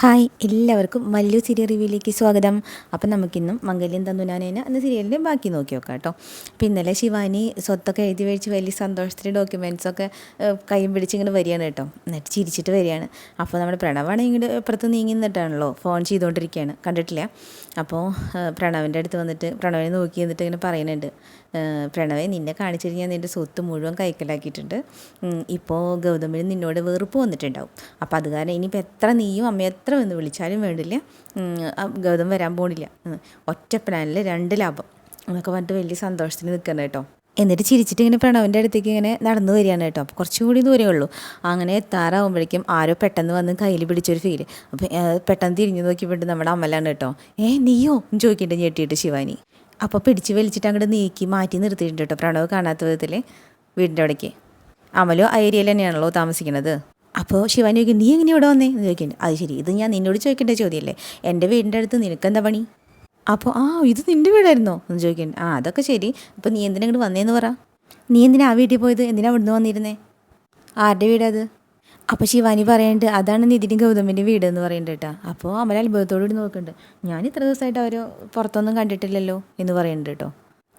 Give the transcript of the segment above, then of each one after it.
Hi എല്ലാവർക്കും Mallu serial റിവ്യൂയിലേക്ക് സ്വാഗതം. അപ്പം നമുക്കിന്നും മംഗല്യം തന്നുനാനേന എന്ന സീരിയലിന്റെ ബാക്കി നോക്കി നോക്കാം കേട്ടോ. അപ്പോൾ ഇന്നലെ ശിവാനി സ്വത്തൊക്കെ എഴുതി മേടിച്ച് വലിയ സന്തോഷത്തിൽ ഡോക്യുമെന്റ്സൊക്കെ കൈയും പിടിച്ച് ഇങ്ങനെ വരികയാണ് കേട്ടോ. എന്നിട്ട് ചിരിച്ചിട്ട് വരികയാണ്. അപ്പോൾ നമ്മുടെ പ്രണവാണ് ഇങ്ങോട്ട് ഇപ്പുറത്ത് നീങ്ങി നിന്നിട്ടാണല്ലോ ഫോൺ ചെയ്തുകൊണ്ടിരിക്കുകയാണ്. കണ്ടിട്ടില്ല? അപ്പോൾ പ്രണവിന്റെ അടുത്ത് വന്നിട്ട് പ്രണവിനെ നോക്കി നിന്നിട്ട് ഇങ്ങനെ പറയുന്നുണ്ട്. പ്രണവെ നിന്നെ കാണിച്ചിട്ട് ഞാൻ നിന്റെ സ്വത്ത് മുഴുവൻ കൈക്കലാക്കിയിട്ടുണ്ട്. ഇപ്പോൾ ഗൗതമിന് നിന്നോട് വെറുപ്പ് വന്നിട്ടുണ്ടാവും. അപ്പോൾ അത് കാരണം ഇനിയിപ്പോൾ എത്ര നീയും അമ്മ എത്ര എന്ന് വിളിച്ചാലും വേണ്ടില്ല. ഗൗതം വരാൻ പോണില്ല. ഒറ്റ പ്ലാനിൽ രണ്ട് ലാഭം. എന്നൊക്കെ പറഞ്ഞിട്ട് വലിയ സന്തോഷത്തിന് നിൽക്കണം കേട്ടോ. എന്നിട്ട് ചിരിച്ചിട്ട് ഇങ്ങനെ പ്രണവിന്റെ അടുത്തേക്ക് ഇങ്ങനെ നടന്നു വരികയാണ് കേട്ടോ. അപ്പോൾ കുറച്ചുകൂടി ദൂരമേ ഉള്ളൂ. അങ്ങനെ എത്താറാവുമ്പോഴേക്കും ആരോ പെട്ടെന്ന് വന്ന് കയ്യിൽ പിടിച്ചൊരു ഫീൽ അപ്പോൾ പെട്ടെന്ന് തിരിഞ്ഞു നോക്കിയപ്പോഴും നമ്മുടെ അമ്മലാണ് കേട്ടോ. ഏ നീയോ? ചോദിക്കേണ്ടത് ഞെട്ടിയിട്ട് ശിവാനി. അപ്പോൾ പിടിച്ച് വലിച്ചിട്ട് അങ്ങോട്ട് നീക്കി മാറ്റി നിർത്തിയിട്ടുണ്ട് കേട്ടോ പ്രണവ് കാണാത്ത വിധത്തിൽ വീടിന്റെ അവിടേക്ക്. അമലോ ആ ഏരിയയിൽ തന്നെയാണല്ലോ താമസിക്കുന്നത് അപ്പോൾ ശിവാനി ചോദിക്കും നീ എങ്ങനെ ഇവിടെ വന്നേ? എന്ന് ചോദിക്കുന്നുണ്ട് അത് ശരി ഇത് ഞാൻ നിന്നോട് ചോദിക്കേണ്ട ചോദ്യമല്ലേ? എന്റെ വീടിന്റെ അടുത്ത് നിനക്കെന്താ പണി? അപ്പോൾ ആ ഇത് നിന്റെ വീടായിരുന്നോ? എന്ന് ചോദിക്കുന്നുണ്ട് ആ അതൊക്കെ ശരി അപ്പോൾ നീ എന്തിനാ ഇങ്ങോട്ട് വന്നേന്ന് പറ? നീ എന്തിനാ ആ വീട്ടിൽ പോയത്? എന്തിനാ ഇവിടുന്ന് വന്നിരുന്നേ? ആരുടെ വീടത് അപ്പോൾ ശിവാനി പറയുന്നുണ്ട് അതാണ് നിതിനും ഗൗതമിന്റെ വീട് എന്ന് പറയുന്നുണ്ട് കേട്ടോ. അപ്പോൾ അമല അത്ഭുതത്തോടുകൂടി നോക്കുന്നുണ്ട് ഞാൻ ഇത്ര ദിവസമായിട്ട് അവർ പുറത്തൊന്നും കണ്ടിട്ടില്ലല്ലോ എന്ന് പറയുന്നുണ്ട് കേട്ടോ.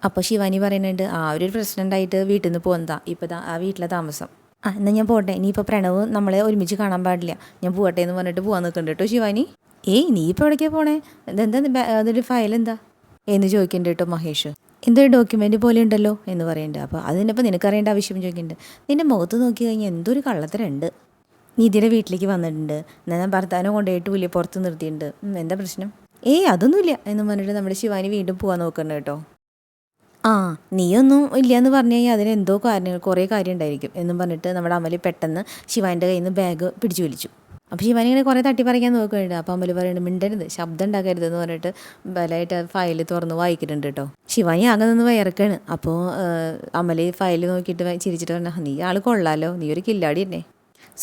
അപ്പോൾ ശിവാനി പറയുന്നുണ്ട് ആ ഒരു പ്രശ്നം ഉണ്ടായിട്ട് വീട്ടിൽ നിന്ന് പോകുന്നതാ ഇപ്പോൾ ആ വീട്ടിലെ താമസം. ആ എന്നാൽ ഞാൻ പോട്ടെ. ഇനിയിപ്പോൾ പ്രണവ് നമ്മളെ ഒരുമിച്ച് കാണാൻ പാടില്ല. ഞാൻ പോകട്ടെ എന്ന് പറഞ്ഞിട്ട് പോകാൻ നിൽക്കുന്നുണ്ട് കേട്ടോ ശിവാനി. ഏയ് നീ ഇപ്പോൾ എവിടേക്കാണ് പോണേ? ഇതെന്താ അതൊരു ഫയൽ എന്താ? എന്ന് ചോദിക്കുന്നുണ്ട് കേട്ടോ മഹേഷ്. എന്തൊരു ഡോക്യുമെന്റ് പോലെ ഉണ്ടല്ലോ എന്ന് പറയുന്നുണ്ട്. അപ്പോൾ അതിനിപ്പോൾ നിനക്കറിയേണ്ട ആവശ്യം ചോദിക്കുന്നുണ്ട്. നിന്റെ മുഖത്ത് നോക്കി കഴിഞ്ഞാൽ എന്തൊരു കള്ളത്തരുണ്ട്. നിധിയുടെ വീട്ടിലേക്ക് വന്നിട്ടുണ്ട്. എന്നാൽ ഞാൻ ഭർത്താവിനെ കൊണ്ടുപോയിട്ട് വലിയ പുറത്ത് നിർത്തിയിട്ടുണ്ട്. എന്താ പ്രശ്നം? ഏയ് അതൊന്നുമില്ല എന്ന് പറഞ്ഞിട്ട് നമ്മുടെ ശിവാനി വീണ്ടും പോകാൻ നോക്കുന്നുണ്ട് കേട്ടോ. ആ നീയൊന്നും ഇല്ല എന്ന് പറഞ്ഞു കഴിഞ്ഞാൽ അതിന് എന്തോ കാര്യങ്ങൾ കുറേ കാര്യം ഉണ്ടായിരിക്കും എന്നും പറഞ്ഞിട്ട് നമ്മുടെ അമൽ പെട്ടെന്ന് ശിവാന്റെ കയ്യിൽ നിന്ന് ബാഗ് പിടിച്ചു വലിച്ചു. അപ്പോൾ ശിവൻ ഇങ്ങനെ കുറേ തട്ടി പറിക്കാൻ നോക്കുന്നുണ്ട്. അപ്പോൾ അമൽ പറയുന്നുണ്ട് മിണ്ടരുത് ശബ്ദം ഉണ്ടാക്കരുത് എന്ന് പറഞ്ഞിട്ട് ബലമായിട്ട് ഫയൽ തുറന്ന് വായിക്കുന്നുണ്ട് കേട്ടോ ശിവാനി ആകെ നിന്ന് വയറക്കാണ്. അപ്പോൾ അമൽ ഫയൽ നോക്കിയിട്ട് ചിരിച്ചിട്ട് പറഞ്ഞു നീ ആൾ കൊള്ളാലോ നീ ഒരു കില്ലാടി തന്നെ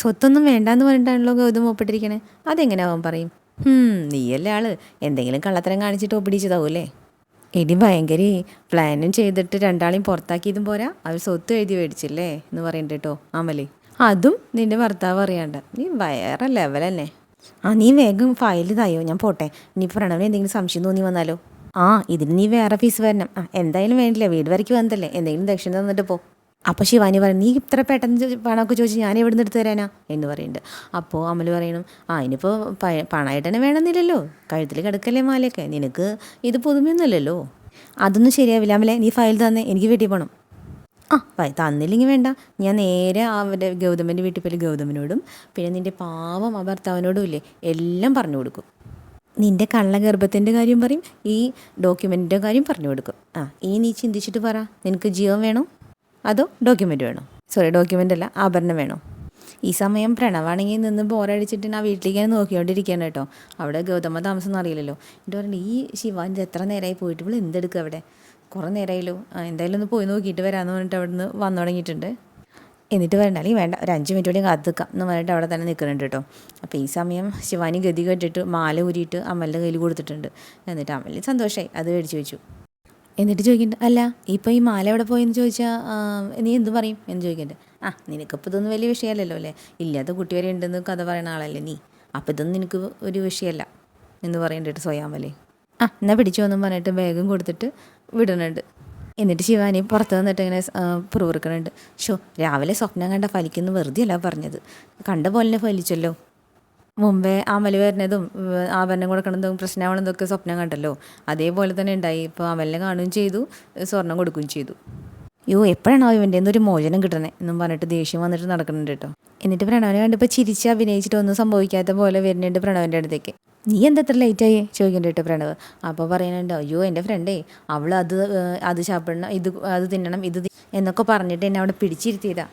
സ്വത്തൊന്നും വേണ്ടാന്ന് പറഞ്ഞിട്ടാണല്ലോ ഗൗതം ഒപ്പിട്ടിരിക്കണേ. അതെങ്ങനെ അവൻ പറയും? നീയല്ലേ ആൾ? എന്തെങ്കിലും കള്ളത്തരം കാണിച്ചിട്ട് ഒപ്പിടിച്ചതാവൂലേ ഇനി ഭയങ്കര പ്ലാനും ചെയ്തിട്ട് രണ്ടാളെയും പുറത്താക്കിയതും പോരാ. അവർ സ്വത്ത് എഴുതി മേടിച്ചില്ലേ എന്ന് പറയുന്നുണ്ട് കേട്ടോ അമലി. അതും നിന്റെ ഭർത്താവ് അറിയാണ്ട. നീ വേറെ ലെവലല്ലേ ആ നീ വേഗം ഫയൽ തായോ ഞാൻ പോട്ടെ. നീ പ്രണവിന് എന്തെങ്കിലും സംശയം തോന്നി വന്നാലോ? ആ ഇതിന് നീ വേറെ ഫീസ് വരണം. ആ എന്തായാലും വേണ്ടില്ല. വീട് വരയ്ക്ക് വന്നതല്ലേ. എന്തെങ്കിലും ദക്ഷിണ തന്നിട്ട് പോ. അപ്പോൾ ശിവാനി പറയും നീ ഇത്ര പെട്ടെന്ന് പണമൊക്കെ ചോദിച്ചു ഞാൻ എവിടെ നിന്ന് എടുത്ത് തരാനാ? എന്ന് പറയുന്നുണ്ട് അപ്പോൾ അമൽ പറയണം ആ ഇനിയിപ്പോൾ പണമായിട്ട് തന്നെ വേണമെന്നില്ലല്ലോ. കഴുത്തിൽ കിടക്കല്ലേ മാലയൊക്കെ. നിനക്ക് ഇത് പുതുമയൊന്നുമല്ലല്ലോ. അതൊന്നും ശരിയാവില്ല അമലെ. നീ ഫയൽ തന്നേ. എനിക്ക് വീട്ടിൽ പോകണം ആ തന്നില്ലെങ്കിൽ വേണ്ട. ഞാൻ നേരെ അവന്റെ ഗൗതമന്റെ വീട്ടിൽ പോയി ഗൗതമനോടും പിന്നെ നിന്റെ പാവം ആ ഭർത്താവിനോടും ഇല്ലേ എല്ലാം പറഞ്ഞു കൊടുക്കും. നിന്റെ കള്ളഗർഭത്തിന്റെ കാര്യം പറയും ഈ ഡോക്യുമെന്റിന്റെ കാര്യം പറഞ്ഞു കൊടുക്കും. ആ ഈ നീ ചിന്തിച്ചിട്ട് പറ. നിനക്ക് ജീവൻ വേണോ? അതോ ഡോക്യുമെന്റ് വേണോ? സോറി ഡോക്യുമെന്റ് അല്ല ആഭരണം വേണോ? ഈ സമയം പ്രണവാണെങ്കിൽ നിന്ന് ബോറടിച്ചിട്ട് ഞാൻ വീട്ടിലേക്ക് നോക്കിക്കൊണ്ടിരിക്കുകയാണ് കേട്ടോ. അവിടെ ഗൗതമ താമസം ഒന്നും അറിയില്ലല്ലോ. എന്റെ പറഞ്ഞു ഈ ശിവാന്റെ എത്ര നേരമായി പോയിട്ട് ഇവിടെ എന്തെടുക്കുക അവിടെ? കുറേ നേരമായല്ലോ. എന്തായാലും ഒന്ന് പോയി നോക്കിയിട്ട് വരാമെന്ന് പറഞ്ഞിട്ട് അവിടെ നിന്ന് വന്നു തുടങ്ങിയിട്ടുണ്ട്. എന്നിട്ട് വരണ്ട അല്ലെങ്കിൽ വേണ്ട ഒരു അഞ്ച് മിനിറ്റ് കൂടി കാത്തു നിൽക്കാം എന്ന് പറഞ്ഞിട്ട് അവിടെ തന്നെ നിൽക്കുന്നുണ്ട് കേട്ടോ. അപ്പോൾ ഈ സമയം ശിവാനി ഗതി കെട്ടിട്ട് മാല ഊരിയിട്ട് അമ്മലിന്റെ കയ്യിൽ കൊടുത്തിട്ടുണ്ട്. എന്നിട്ട് അമ്മലി സന്തോഷമായി അത് മേടിച്ച് വെച്ചു. എന്നിട്ട് ചോദിക്കണ്ട അല്ല ഇപ്പോൾ ഈ മാല എവിടെ പോയെന്ന് ചോദിച്ചാൽ നീ എന്ത് പറയും? എന്ന് ചോദിക്കുന്നുണ്ട് ആ നിനക്കിപ്പോൾ ഇതൊന്നും വലിയ വിഷയമല്ലല്ലോ അല്ലേ? ഇല്ലാത്ത കുട്ടി വരെ ഉണ്ടെന്ന് കഥ പറയുന്ന ആളല്ലേ നീ? അപ്പോൾ ഇതൊന്നും നിനക്ക് ഒരു വിഷയമല്ല എന്ന് പറയുന്നുണ്ട് സ്വയാമലേ ആ എന്നാൽ പിടിച്ചു വന്നു പറഞ്ഞിട്ട് ബാഗും കൊടുത്തിട്ട് വിടണുണ്ട്. എന്നിട്ട് ശിവാനി പുറത്ത് വന്നിട്ട് ഇങ്ങനെ പുറവിറുക്കണുണ്ട് ഷോ രാവിലെ സ്വപ്നം കണ്ട ഫലിക്കുന്നു വെറുതെ അല്ല പറഞ്ഞത്. കണ്ട പോലെ ഫലിച്ചല്ലോ. മുമ്പേ അമൽ വരുന്നതും ആഭരണം കൊടുക്കണതും പ്രശ്നമാണെന്നതൊക്കെ സ്വപ്നം കണ്ടല്ലോ. അതേപോലെ തന്നെ ഉണ്ടായി. ഇപ്പോൾ അമലിനെ കാണുകയും ചെയ്തു സ്വർണം കൊടുക്കുകയും ചെയ്തു. യോ എപ്പോഴാണോ ഇവന്റെ ഒരു മോചനം കിട്ടണേ എന്നും പറഞ്ഞിട്ട് ദേഷ്യം വന്നിട്ട് നടക്കുന്നുണ്ട് കേട്ടോ. എന്നിട്ട് പ്രണവനെ കണ്ടിപ്പോൾ ചിരിച്ച് അഭിനയിച്ചിട്ട് ഒന്നും സംഭവിക്കാത്ത പോലെ വരുന്നുണ്ട് പ്രണവന്റെ അടുത്തേക്ക്. നീ എന്താ ഇത്ര ലേറ്റായി ചോദിക്കണ്ട കേട്ടോ പ്രണവ്. അപ്പോൾ പറയുന്നുണ്ട് അയ്യോ എന്റെ ഫ്രണ്ടേ അവൾ അത് അത് ചാപ്പിടണം ഇത് അത് തിന്നണം ഇത് എന്നൊക്കെ പറഞ്ഞിട്ട് എന്നെ അവിടെ പിടിച്ചിരുത്തിയതാ.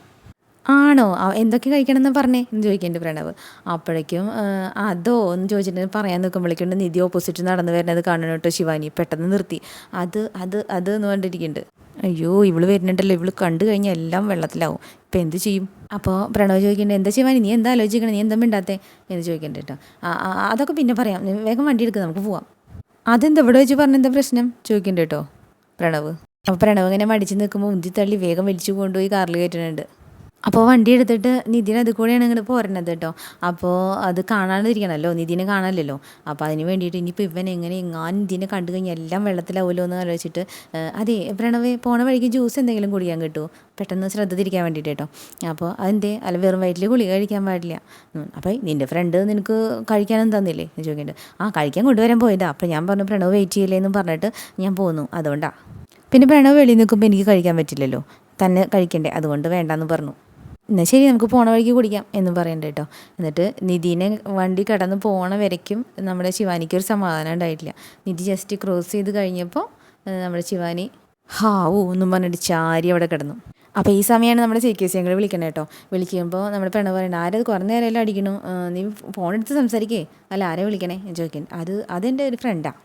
ആണോ? എന്തൊക്കെ കഴിക്കണമെന്ന് പറഞ്ഞേ? എന്ന് ചോദിക്കുന്നുണ്ട് പ്രണവ്. അപ്പോഴേക്കും അതോ എന്ന് ചോദിച്ചിട്ട് പറയാൻ നിൽക്കുമ്പോഴേക്കുണ്ട് നിധി ഓപ്പോസിറ്റ് നടന്നു വരുന്നത് കാണണം കേട്ടോ ശിവാനി. പെട്ടെന്ന് നിർത്തി. അത് അത് അത് എന്ന് പറഞ്ഞിരിക്കുന്നുണ്ട്. അയ്യോ ഇവൾ വരുന്നുണ്ടല്ലോ. ഇവൾ കണ്ടു കഴിഞ്ഞാൽ എല്ലാം വെള്ളത്തിലാവും. ഇപ്പം എന്ത് ചെയ്യും? അപ്പോൾ പ്രണവ് ചോദിക്കുന്നുണ്ട് എന്താ ശിവാനി? നീ എന്താ ആലോചിക്കണേ? നീ എന്താ മിണ്ടാത്തേ? എന്ന് ചോദിക്കുന്നുണ്ട് കേട്ടോ. അതൊക്കെ പിന്നെ പറയാം. വേഗം വണ്ടി എടുക്കുക നമുക്ക് പോവാം. അതെന്താ ഇവിടെ വെച്ച് പറഞ്ഞെന്താ പ്രശ്നം? ചോദിക്കുന്നുണ്ട് കേട്ടോ പ്രണവ്. അപ്പോൾ പ്രണവ് ഇങ്ങനെ മടിച്ച് നിൽക്കുമ്പോൾ ഉന്തി തള്ളി വേഗം വലിച്ചു കൊണ്ടുപോയി കാറിൽ കയറ്റുന്നുണ്ട്. അപ്പോൾ വണ്ടി എടുത്തിട്ട് നിതിൻ അത് കൂടെയാണ് ഇങ്ങോട്ട് പോരണത് കേട്ടോ. അപ്പോൾ അത് കാണാണ്ടിരിക്കണമല്ലോ നിതിനെ കാണാനല്ലോ അപ്പോൾ അതിന് വേണ്ടിയിട്ട് ഇനിയിപ്പോൾ ഇവൻ എങ്ങനെ എങ്ങാനും നിതിനെ കണ്ടു കഴിഞ്ഞാൽ എല്ലാം വെള്ളത്തിലാവുമല്ലോ എന്ന് ആലോചിച്ചിട്ട് അതെ പ്രണവേ പോണ വഴിക്ക് ജ്യൂസ് എന്തെങ്കിലും കുടിക്കാൻ കിട്ടുമോ പെട്ടെന്ന് ശ്രദ്ധ തിരിക്കാൻ വേണ്ടിയിട്ട് കേട്ടോ. അപ്പോൾ അതെന്തെ? അല്ല വെറും വയറ്റിൽ ഗുളിക കഴിക്കാൻ പാടില്ല. അപ്പോൾ നിന്റെ ഫ്രണ്ട് നിനക്ക് കഴിക്കാനും തന്നില്ലേ? എന്ന് ചോദിക്കുന്നുണ്ട്. ആ കഴിക്കാൻ കൊണ്ടുവരാൻ പോയതാ. അപ്പോൾ ഞാൻ പറഞ്ഞു പ്രണവ് വെയിറ്റ് ചെയ്യില്ലേ എന്ന് പറഞ്ഞിട്ട് ഞാൻ പോന്നു. അതുകൊണ്ടാണ് പിന്നെ പ്രണവ് വെളിയിൽ നിൽക്കുമ്പോൾ എനിക്ക് കഴിക്കാൻ പറ്റില്ലല്ലോ. തന്നെ കഴിക്കണ്ടേ? അതുകൊണ്ട് വേണ്ടെന്ന് പറഞ്ഞു. എന്നാൽ ശരി നമുക്ക് പോണ വഴിക്ക് കുടിക്കാം എന്ന് പറയണ്ട കേട്ടോ. എന്നിട്ട് നിധിനെ വണ്ടി കടന്ന് പോണ വരയ്ക്കും നമ്മുടെ ശിവാനിക്ക് ഒരു സമാധാനം ഉണ്ടായിട്ടില്ല. നിധി ജസ്റ്റ് ക്രോസ് ചെയ്ത് കഴിഞ്ഞപ്പോൾ നമ്മുടെ ശിവാനി ഹാവൂ എന്നും പറഞ്ഞിട്ട് ചാരി അവിടെ കിടന്നു. അപ്പോൾ ഈ സമയമാണ് നമ്മുടെ സി കെ സി ഞങ്ങൾ വിളിക്കണേ കേട്ടോ. വിളിക്കുമ്പോൾ നമ്മുടെ പെണ്ണ് പറയണ്ട ആരത് കുറേ നേരമല്ലോ അടിക്കണു? നീ ഫോൺ എടുത്ത് സംസാരിക്കേ. അല്ല ആരെ വിളിക്കണേ? ചോദിക്കണേ. അത് അതെന്റെ ഒരു ഫ്രണ്ടാണ്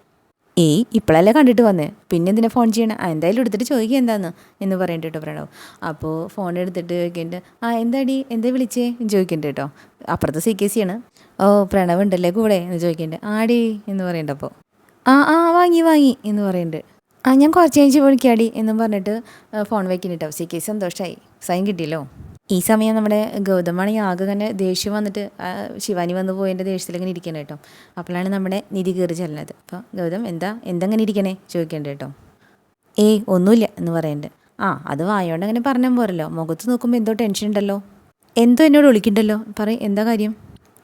ഏയ് ഇപ്പോഴല്ലേ കണ്ടിട്ട് വന്നേ? പിന്നെ എന്തിനാ ഫോൺ ചെയ്യണേ? ആ എന്തായാലും എടുത്തിട്ട് ചോദിക്കുക എന്താന്ന് എന്ന് പറയണ്ട കേട്ടോ പ്രണവ്. അപ്പോൾ ഫോൺ എടുത്തിട്ട് ചോദിക്കുന്നുണ്ട് ആ എന്താടി? എന്താ വിളിച്ചേ? എന്ന് ചോദിക്കുന്നുണ്ട് കേട്ടോ അപ്പുറത്ത് സി കെ സി ആണ്. ഓ പ്രണവ് ഉണ്ടല്ലേ കൂടെ? എന്ന് ചോദിക്കണ്ടേ. ആടി എന്ന് പറയണ്ട അപ്പോൾ ആ ആ വാങ്ങി വാങ്ങി എന്ന് പറയുന്നുണ്ട് ആ ഞാൻ കുറച്ച് കഴിഞ്ഞ് വിളിക്കാടി എന്നും പറഞ്ഞിട്ട് ഫോൺ വയ്ക്കുന്നുണ്ടാവും സി കെ സി സന്തോഷമായി സൈൻ കിട്ടിയല്ലോ. ഈ സമയം നമ്മുടെ ഗൗതമാണെങ്കിൽ ആകെ തന്നെ ദേഷ്യം വന്നിട്ട് ശിവാനി വന്നു പോയതിന്റെ ദേഷ്യത്തിൽ ഇങ്ങനെ ഇരിക്കണം കേട്ടോ. അപ്പോഴാണ് നമ്മുടെ നിധി കയറി ചെല്ലുന്നത്. അപ്പോൾ ഗൗതം എന്താ? എന്തെങ്ങനെ ഇരിക്കണേ? ചോദിക്കേണ്ടേ കേട്ടോ. ഏയ് ഒന്നുമില്ല എന്ന് പറയുന്നുണ്ട് ആ അത് വായോണ്ട് അങ്ങനെ പറഞ്ഞാൽ പോരല്ലോ. മുഖത്ത് നോക്കുമ്പോൾ എന്തോ ടെൻഷൻ ഉണ്ടല്ലോ. എന്തോ എന്നോട് വിളിക്കണ്ടല്ലോ. പറയും എന്താ കാര്യം?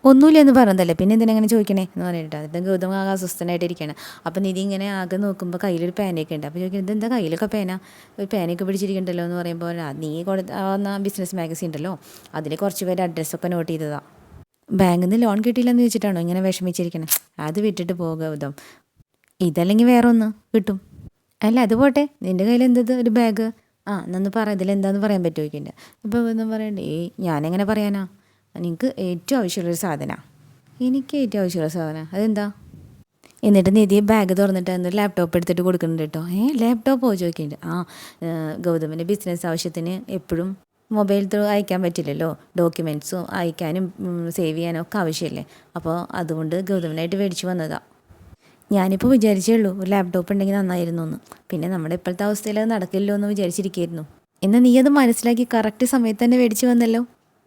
ഒന്നുമില്ല എന്ന് പറഞ്ഞതല്ലേ? പിന്നെ എന്തിനങ്ങനെ ചോദിക്കണേ? എന്ന് പറഞ്ഞിട്ട് അതിന്റെ ഗൗതം ആകെ അസ്വസ്ഥനായിട്ടിരിക്കുകയാണ് അപ്പം നിധി ഇങ്ങനെ ആകെ നോക്കുമ്പോൾ കയ്യിലൊരു പേനയൊക്കെ ഉണ്ട്. അപ്പോൾ ചോദിക്കുന്നത് എന്താ കയ്യിലൊക്കെ പേന? ഒരു പേനയൊക്കെ പിടിച്ചിരിക്കണ്ടല്ലോ എന്ന് പറയുമ്പോൾ "ആ, നീ കൊടുത്ത ബിസിനസ് മാഗസിൻ ഉണ്ടല്ലോ. അതിൽ കുറച്ച് പേര് അഡ്രസ്സൊക്കെ നോട്ട് ചെയ്തതാണ് ബാങ്കിൽ നിന്ന് ലോൺ കിട്ടിയില്ലെന്ന് ചോദിച്ചിട്ടാണോ ഇങ്ങനെ വിഷമിച്ചിരിക്കണേ? അത് വിട്ടിട്ട് പോകുക ഗൗതം. ഇതല്ലെങ്കിൽ വേറെ ഒന്ന് കിട്ടും. അല്ല അത് പോട്ടെ. നിന്റെ കയ്യിൽ എന്തത്? ഒരു ബാഗ്. ആ എന്നൊന്ന് പറ. ഇതിലെന്താന്ന് പറയാൻ പറ്റുമോ ചോദിക്കണ്ട. അപ്പോൾ ഒന്നും പറയണ്ടേ ഏയ് ഞാനെങ്ങനെ പറയാനാ? എനിക്ക് ഏറ്റവും ആവശ്യമുള്ളൊരു സാധനമാണ് എനിക്ക് ഏറ്റവും ആവശ്യമുള്ള സാധനം. അതെന്താ? എന്നിട്ട് നിധി ബാഗ് തുറന്നിട്ട് എന്നൊരു ലാപ്ടോപ്പ് എടുത്തിട്ട് കൊടുക്കുന്നുണ്ട് കേട്ടോ. ഏ ലാപ്ടോപ്പോ ചോദിക്കുന്നുണ്ട്. ആ ഗൗതമിന്റെ ബിസിനസ് ആവശ്യത്തിന് എപ്പോഴും മൊബൈൽ ത്രൂ അയക്കാൻ പറ്റില്ലല്ലോ. ഡോക്യുമെന്റ്സും അയക്കാനും സേവ് ചെയ്യാനും ഒക്കെ ആവശ്യമില്ലേ അപ്പോൾ അതുകൊണ്ട് ഗൗതമിനായിട്ട് മേടിച്ച് വന്നതാണ് ഞാനിപ്പോൾ വിചാരിച്ചേ ഉള്ളൂ ഒരു ലാപ്ടോപ്പ് ഉണ്ടെങ്കിൽ നന്നായിരുന്നു എന്ന്. പിന്നെ നമ്മുടെ ഇപ്പോഴത്തെ അവസ്ഥയിൽ അത് നടക്കില്ലല്ലോ എന്ന് വിചാരിച്ചിരിക്കുകയായിരുന്നു എന്നാൽ നീ അത് മനസ്സിലാക്കി കറക്റ്റ് സമയത്ത് തന്നെ മേടിച്ച് വന്നല്ലോ?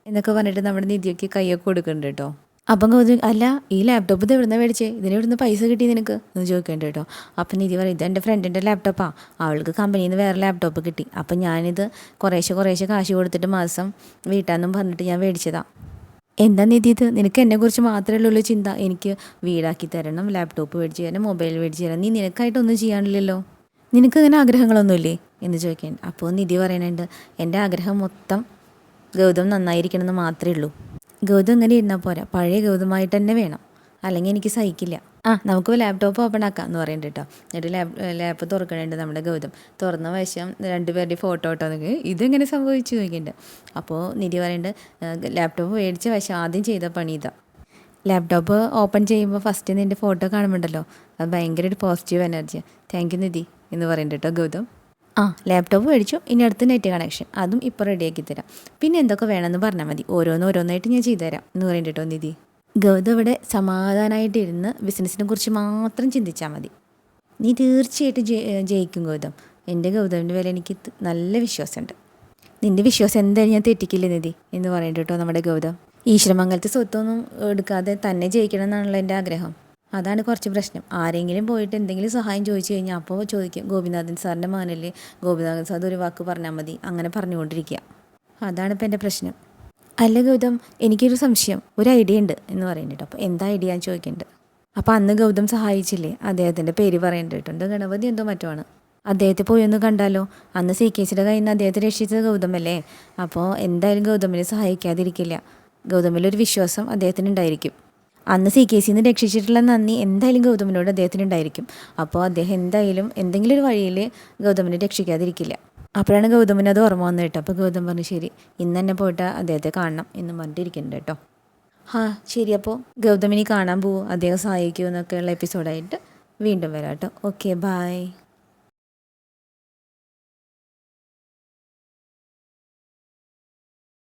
എന്നൊക്കെ പറഞ്ഞിട്ട് നമ്മുടെ നിധിയൊക്കെ കൈയൊക്കെ കൊടുക്കുന്നുണ്ട് കേട്ടോ. അപ്പം അല്ല ഈ ലാപ്ടോപ്പ് ഇത് എവിടുന്ന മേടിച്ചേ? ഇതിന് ഇവിടുന്ന് പൈസ കിട്ടി നിനക്ക്? എന്ന് ചോദിക്കേണ്ട കേട്ടോ. അപ്പം നിധി പറയും ഇത് എന്റെ ഫ്രണ്ടിന്റെ ലാപ്ടോപ്പാണ് അവൾക്ക് കമ്പനിയിൽ നിന്ന് വേറെ ലാപ്ടോപ്പ് കിട്ടി. അപ്പം ഞാനിത് കുറേശ്ശെ കുറേശ്ശെ കാശ് കൊടുത്തിട്ട് മാസം വീട്ടാന്നും പറഞ്ഞിട്ട് ഞാൻ മേടിച്ചതാണ് എന്താ നിധി ഇത്? നിനക്ക് എന്നെക്കുറിച്ച് മാത്രമേ ഉള്ളൂ ചിന്ത. എനിക്ക് വീടാക്കി തരണം ലാപ്ടോപ്പ് മേടിച്ച് തരണം മൊബൈൽ മേടിച്ച് തരണം. നീ നിനക്കായിട്ടൊന്നും ചെയ്യാനില്ലല്ലോ. നിനക്ക് ഇങ്ങനെ ആഗ്രഹങ്ങളൊന്നുമില്ലേ? എന്ന് ചോദിക്കാൻ അപ്പോൾ നിധി പറയുന്നുണ്ട് എന്റെ ആഗ്രഹം മൊത്തം ഗൗതം നന്നായിരിക്കണം എന്ന് മാത്രമേ ഉള്ളൂ. ഗൗതം ഇങ്ങനെ ഇരുന്നാൽ പോരാ. പഴയ ഗൗതമായിട്ട് തന്നെ വേണം. അല്ലെങ്കിൽ എനിക്ക് സഹിക്കില്ല. ആ നമുക്ക് ലാപ്ടോപ്പ് ഓപ്പൺ ആക്കാം എന്ന് പറയുന്നുണ്ട് കേട്ടോ എന്നിട്ട് ലാപ് ലാപ്പ് തുറക്കണുണ്ട് നമ്മുടെ ഗൗതം. തുറന്ന വശം രണ്ടുപേരുടെ ഫോട്ടോ ഇട്ടോ എന്നൊക്കെ ഇതെങ്ങനെ സംഭവിച്ചു നോക്കിയിട്ടുണ്ട്. അപ്പോൾ നിധി പറയുന്നുണ്ട് ലാപ്ടോപ്പ് മേടിച്ച വശം ആദ്യം ചെയ്ത പണി ഇതാ. ലാപ്ടോപ്പ് ഓപ്പൺ ചെയ്യുമ്പോൾ ഫസ്റ്റ് നിന്റെ ഫോട്ടോ കാണുമ്പോണ്ടല്ലോ അത് ഭയങ്കര ഒരു പോസിറ്റീവ് എനർജിയാണ് താങ്ക് യു നിധി എന്ന് പറയുന്നുണ്ട് കേട്ടോ ഗൗതം. ആ ലാപ്ടോപ്പ് മേടിച്ചു. ഇനി അടുത്ത് നെറ്റ് കണക്ഷൻ അതും ഇപ്പോൾ റെഡിയാക്കി തരാം. പിന്നെ എന്തൊക്കെ വേണമെന്ന് പറഞ്ഞാൽ മതി. ഓരോന്ന് ഓരോന്നായിട്ട് ഞാൻ ചെയ്തു തരാം. എന്ന് പറഞ്ഞിട്ടോ നിധി? ഗൗതം ഇവിടെ സമാധാനമായിട്ട് ഇരുന്ന് ബിസിനസ്സിനെ കുറിച്ച് മാത്രം ചിന്തിച്ചാൽ മതി. നീ തീർച്ചയായിട്ടും ജയി- ജയിക്കും ഗൗതം. എന്റെ ഗൗതമിന്റെ വില എനിക്ക് നല്ല വിശ്വാസമുണ്ട്. നിന്റെ വിശ്വാസം എന്തായാലും ഞാൻ തെറ്റിക്കില്ല നിധി? എന്ന് പറഞ്ഞിട്ടോ നമ്മുടെ ഗൗതം. ഈശ്വരമംഗലത്തെ സ്വത്തൊന്നും എടുക്കാതെ തന്നെ ജയിക്കണം എന്നാണല്ലോ എന്റെ ആഗ്രഹം. അതാണ് കുറച്ച് പ്രശ്നം. ആരെങ്കിലും പോയിട്ട് എന്തെങ്കിലും സഹായം ചോദിച്ചു കഴിഞ്ഞാൽ അപ്പോൾ ചോദിക്കും ഗോപിനാഥൻ സാറിന്റെ മകനല്ലേ? ഗോപിനാഥൻ സാർ ഒരു വാക്ക് പറഞ്ഞാൽ മതി. അങ്ങനെ പറഞ്ഞുകൊണ്ടിരിക്കുക അതാണ് ഇപ്പം എന്റെ പ്രശ്നം. അല്ല ഗൗതം എനിക്കൊരു സംശയം. ഒരു ഐഡിയ ഉണ്ട് എന്ന് പറയുന്നുണ്ട്. അപ്പോൾ എന്താ ഐഡിയ എന്ന് ചോദിക്കുന്നുണ്ട് അപ്പോൾ അന്ന് ഗൗതം സഹായിച്ചില്ലേ? അദ്ദേഹത്തിന്റെ പേര് എന്തോ ഗണപതി എന്തോ മറ്റോ ആണ്. അദ്ദേഹത്തെ പോയി ഒന്ന് കണ്ടാലോ? അന്ന് സി കെ സിയുടെ കയ്യിൽ നിന്ന് അദ്ദേഹത്തെ രക്ഷിച്ചത് ഗൗതമല്ലേ അപ്പോൾ എന്തായാലും ഗൗതമിനെ സഹായിക്കാതിരിക്കില്ല. ഗൗതമിലൊരു വിശ്വാസം അദ്ദേഹത്തിന് ഉണ്ടായിരിക്കും. അന്ന് സി കെ സിന്ന് രക്ഷിച്ചിട്ടുള്ള നന്ദി. എന്തായാലും ഗൗതമനോട് അദ്ദേഹത്തിന് ഉണ്ടായിരിക്കും അപ്പോൾ അദ്ദേഹം എന്തായാലും എന്തെങ്കിലും ഒരു വഴിയിൽ ഗൗതമനെ രക്ഷിക്കാതിരിക്കില്ല. അപ്പോഴാണ് ഗൗതമൻ അത് ഓർമ്മ വന്നത് കേട്ടോ. അപ്പോൾ ഗൗതം പറഞ്ഞു ശരി ഇന്ന് തന്നെ പോയിട്ട് അദ്ദേഹത്തെ കാണണം എന്ന് പറഞ്ഞിട്ടിരിക്കുന്നുണ്ട് കേട്ടോ. ആ ശരി അപ്പോൾ ഗൗതമിനി കാണാൻ പോവും. അദ്ദേഹം സഹായിക്കുമോ എന്നൊക്കെയുള്ള എപ്പിസോഡായിട്ട് വീണ്ടും വരാം കേട്ടോ. Okay bye